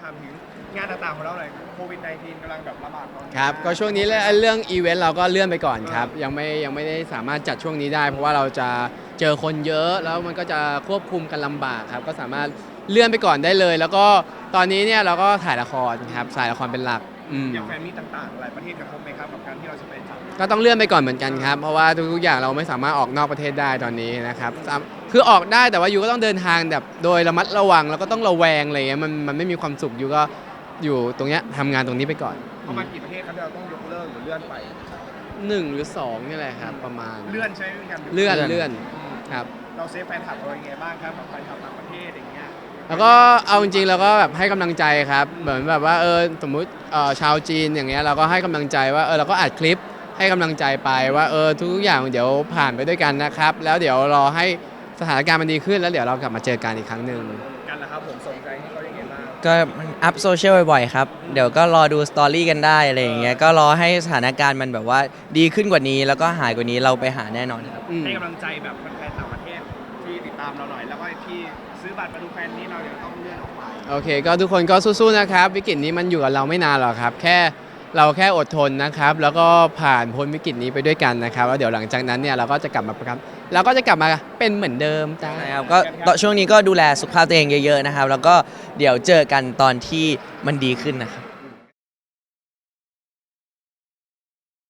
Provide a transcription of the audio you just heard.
ถามถึงงานต่างๆของเราหน่อยโควิด -19 กำลังแบบระบาดตอนนี้ครับ ก็ช่วงนี้เรื่องเรื่องอีเวนต์เราก็เลื่อนไปก่อนครับ ยังไม่ยังไม่ได้สามารถจัดช่วงนี้ได้ เพราะว่าเราจะเจอคนเยอะแล้วมันก็จะควบคุมกันลำบากครับ ก็สามารถเลื่อนไปก่อนได้เลย แล้วก็ตอนนี้เนี่ยเราก็ถ่ายละครครับถ่ายละครเป็นหลัก อืมอย่างแฟนมีตต่างๆ หลายประเทศกระทบไหมครับกับการที่เราจะไปจัดก็ต้องเลื่อนไปก่อนเหมือนกันครับ เพราะว่าทุกๆอย่างเราไม่สามารถออกนอกประเทศได้ตอนนี้นะครับสามคือออกได้แต่ว่าอยู่ก็ต้องเดินทางแบบโดยระมัดระวังแล้วก็ต้องระแวงอะไรเงี้ยมันมันไม่มีความสุขอยู่ก็อยู่ตรงเนี้ยทำงานตรงนี้ไปก่อนประมาณกี่ประเทศครับที่เราต้องยกเลิกหรือเลื่อนไป หนึ่งหรือสองนี่แหละครับประมาณเลื่อนใช่ไหมพี่กันเลื่อนเลื่เลื่ออนนครับ เราเซฟแฟนคลับเรายังไงบ้างครับแบบแฟนคลับต่างประเทศอย่างเงี้ย แล้วก็เอาจริงๆเราก็แบบให้กำลังใจครับ เหมือนแบบว่าเออสมมุติเอ่อชาวจีนอย่างเงี้ยเราก็ให้กำลังใจว่าเออเราก็อัดคลิปให้กำลังใจไปว่าเออทุกๆอย่างเดี๋ยวผ่านไปด้วยกันนะครับ แล้วเดี๋ยวรอให้สถานการณ์มันดีขึ้นแล้วเดี๋ยวเรากลับมาเจอกันอีกครั้งหนึ่งกันละครับผมส่งใจให้เขายังไงบ้างก็อัพโซเชียลบ่อยๆครับ เดี๋ยวก็รอดูสตอรี่กันได้อะไรอย่างเงี้ยก็รอให้สถานการณ์มันแบบว่าดีขึ้นกว่านี้ แล้วก็หายกว่านี้เราไปหาแน่นอนครับอืมให้กำลังใจแบบแฟนๆต่างประเทศ ที่ติดตามเราหน่อย แล้วก็ที่ซื้อบัตรมาดูแฟนนี้เราเดี๋ยวต้องเลื่อนออกไปโอเค ก็ทุกคนก็สู้ๆนะครับ วิกฤตนี้มันอยู่กับเราไม่นานหรอกครับ แค่เราแค่อดทนนะครับ แล้วก็ผ่านพ้นวิกฤตนี้ไปด้วยกันนะครับแล้วเดี๋ยวหลังจากนั้นเนี่ยเราก็จะกลับมาประกันเราก็จะกลับมาเป็นเหมือนเดิมจ้าใช่ครับก็ตอนช่วงนี้ก็ดูแลสุขภาพตัวเองเยอะๆนะครับ แล้วก็เดี๋ยวเจอกันตอนที่มันดีขึ้นนะครับ